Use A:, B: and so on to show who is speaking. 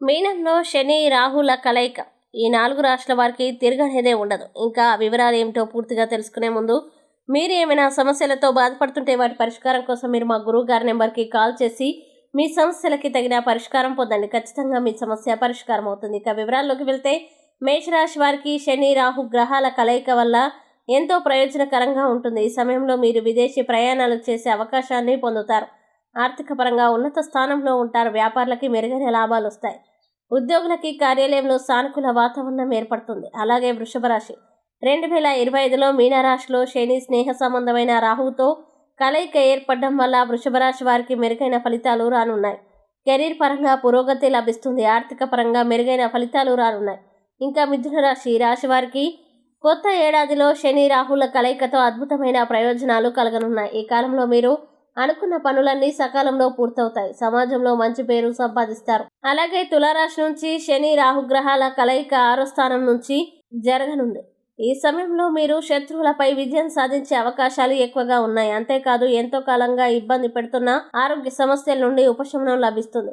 A: మీనంలో శని రాహుల కలయిక. ఈ నాలుగు రాష్ట్రాల వారికి తిరగనేదే ఉండదు. ఇంకా వివరాలు ఏమిటో పూర్తిగా తెలుసుకునే ముందు మీరు ఏమైనా సమస్యలతో బాధపడుతుంటే వాటి పరిష్కారం కోసం మీరు మా గురువు గారి నెంబర్కి కాల్ చేసి మీ సమస్యలకి తగిన పరిష్కారం పొందండి. ఖచ్చితంగా మీ సమస్య పరిష్కారం అవుతుంది. ఇక వివరాల్లోకి వెళ్తే మేషరాశి వారికి శని రాహు గ్రహాల కలయిక వల్ల ఎంతో ప్రయోజనకరంగా ఉంటుంది. ఈ సమయంలో మీరు విదేశీ ప్రయాణాలు చేసే అవకాశాన్ని పొందుతారు. ఆర్థిక పరంగా ఉన్నత స్థానంలో ఉంటారు. వ్యాపారులకి మెరుగైన లాభాలు వస్తాయి. ఉద్యోగులకి కార్యాలయంలో సానుకూల వాతావరణం ఏర్పడుతుంది. అలాగే వృషభ రాశి. రెండు వేల ఇరవై ఐదులో మీనరాశిలో శని స్నేహ సంబంధమైన రాహుతో కలయిక ఏర్పడడం వల్ల వృషభ రాశి వారికి మెరుగైన ఫలితాలు రానున్నాయి. కెరీర్ పరంగా పురోగతి లభిస్తుంది. ఆర్థిక పరంగా మెరుగైన ఫలితాలు రానున్నాయి. ఇంకా మిథున రాశి. రాశి వారికి కొత్త ఏడాదిలో శని రాహుల కలయికతో అద్భుతమైన ప్రయోజనాలు కలగనున్నాయి. ఈ కాలంలో మీరు అనుకున్న పనులన్నీ సకాలంలో పూర్తవుతాయి. సమాజంలో మంచి పేరు సంపాదిస్తారు. అలాగే తులారాశి నుంచి శని రాహుగ్రహాల కలయిక ఆరో స్థానం నుంచి జరగనుంది. ఈ సమయంలో మీరు శత్రువులపై విజయం సాధించే అవకాశాలు ఎక్కువగా ఉన్నాయి. అంతేకాదు ఎంతో కాలంగా ఇబ్బంది పెడుతున్న ఆరోగ్య సమస్యల నుండి ఉపశమనం లభిస్తుంది.